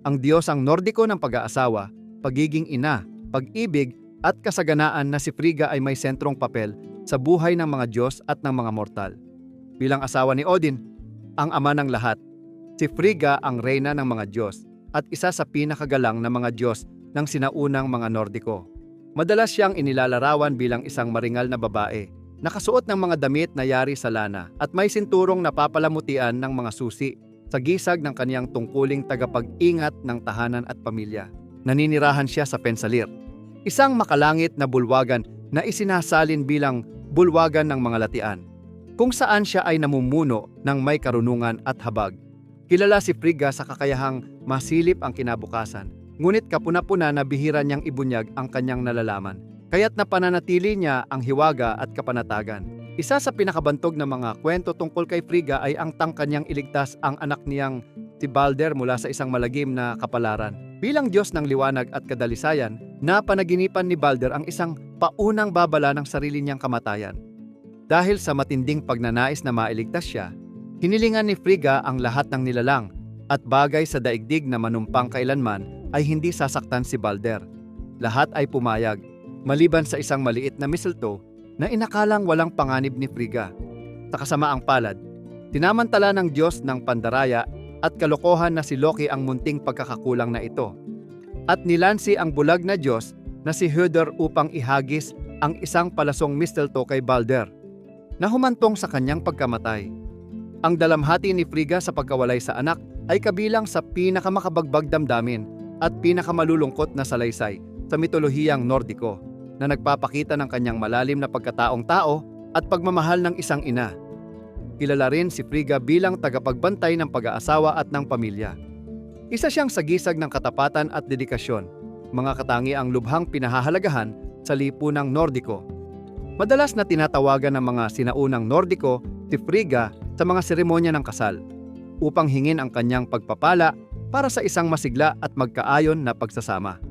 Ang Diyos ang Nordiko ng pag-aasawa, pagiging ina, pag-ibig at kasaganaan na si Frigga ay may sentrong papel sa buhay ng mga Diyos at ng mga mortal. Bilang asawa ni Odin, ang ama ng lahat, si Frigga ang reyna ng mga Diyos at isa sa pinakagalang na mga Diyos ng sinaunang mga Nordiko. Madalas siyang inilalarawan bilang isang maringal na babae, nakasuot ng mga damit na yari sa lana at may sinturong napapalamutian ng mga susi sa gisag ng kaniyang tungkuling tagapag-ingat ng tahanan at pamilya. Naninirahan siya sa Pensalir, isang makalangit na bulwagan na isinasalin bilang bulwagan ng mga latian, kung saan siya ay namumuno ng may karunungan at habag. Kilala si Frigga sa kakayahang masilip ang kinabukasan, ngunit kapuna-puna na bihira niyang ibunyag ang kanyang nalalaman. Kaya't napananatili niya ang hiwaga at kapanatagan. Isa sa pinakabantog na mga kwento tungkol kay Frigga ay ang tangka niyang iligtas ang anak niyang si Balder mula sa isang malagim na kapalaran. Bilang Diyos ng liwanag at kadalisayan, napanaginipan ni Balder ang isang paunang babala ng sarili niyang kamatayan. Dahil sa matinding pagnanais na mailigtas siya, hinilingan ni Frigga ang lahat ng nilalang at bagay sa daigdig na manumpang kailanman ay hindi sasaktan si Balder. Lahat ay pumayag, maliban sa isang maliit na mistletoe na inakalang walang panganib ni Frigga. Sa kasamaang palad, tinamantala ng Diyos ng pandaraya at kalokohan na si Loki ang munting pagkakakulang na ito. At nilansi ang bulag na Diyos na si Höder upang ihagis ang isang palasong mistletoe kay Balder na humantong sa kanyang pagkamatay. Ang dalamhati ni Frigga sa pagkawalay sa anak ay kabilang sa pinakamakabagbag damdamin at pinakamalulungkot na salaysay sa mitolohiyang Nordiko na nagpapakita ng kanyang malalim na pagkataong tao at pagmamahal ng isang ina. Kilala rin si Frigga bilang tagapagbantay ng pag-aasawa at ng pamilya. Isa siyang sagisag ng katapatan at dedikasyon, mga katangi ang lubhang pinahahalagahan sa lipunang Nordiko. Madalas na tinatawagan ng mga sinaunang Nordiko si Frigga sa mga seremonya ng kasal upang hingin ang kanyang pagpapala para sa isang masigla at magkaayon na pagsasama.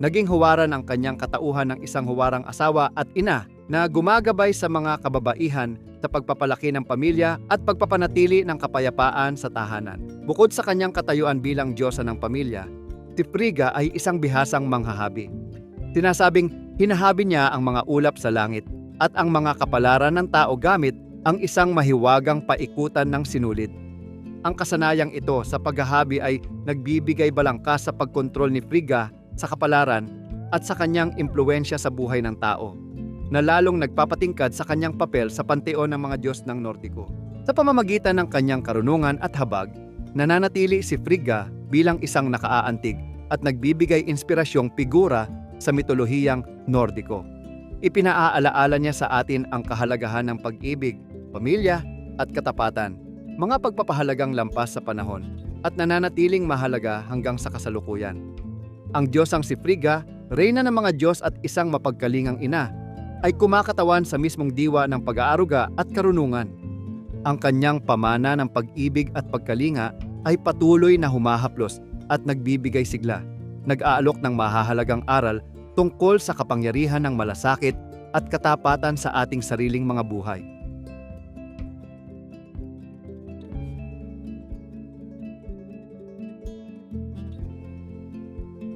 Naging huwaran ang kanyang katauhan ng isang huwarang asawa at ina na gumagabay sa mga kababaihan sa pagpapalaki ng pamilya at pagpapanatili ng kapayapaan sa tahanan. Bukod sa kanyang katayuan bilang Diyosa ng pamilya, si Frigga ay isang bihasang manghahabi. Sinasabing hinahabi niya ang mga ulap sa langit at ang mga kapalaran ng tao gamit ang isang mahiwagang paikutan ng sinulid. Ang kasanayang ito sa paghahabi ay nagbibigay balangkas sa pagkontrol ni Frigga sa kapalaran at sa kanyang impluensya sa buhay ng tao, na lalong nagpapatingkad sa kanyang papel sa panteon ng mga Diyos ng Nordiko. Sa pamamagitan ng kanyang karunungan at habag, nananatili si Frigga bilang isang nakaaantig at nagbibigay inspirasyong figura sa mitolohiyang Nordiko. Ipinaaalaala niya sa atin ang kahalagahan ng pag-ibig, pamilya at katapatan, mga pagpapahalagang lampas sa panahon at nananatiling mahalaga hanggang sa kasalukuyan. Ang Diyos ang si Frigga, reyna ng mga Diyos at isang mapagkalingang ina, ay kumakatawan sa mismong diwa ng pag-aaruga at karunungan. Ang kanyang pamana ng pag-ibig at pagkalinga ay patuloy na humahaplos at nagbibigay sigla, nag-aalok ng mahahalagang aral tungkol sa kapangyarihan ng malasakit at katapatan sa ating sariling mga buhay.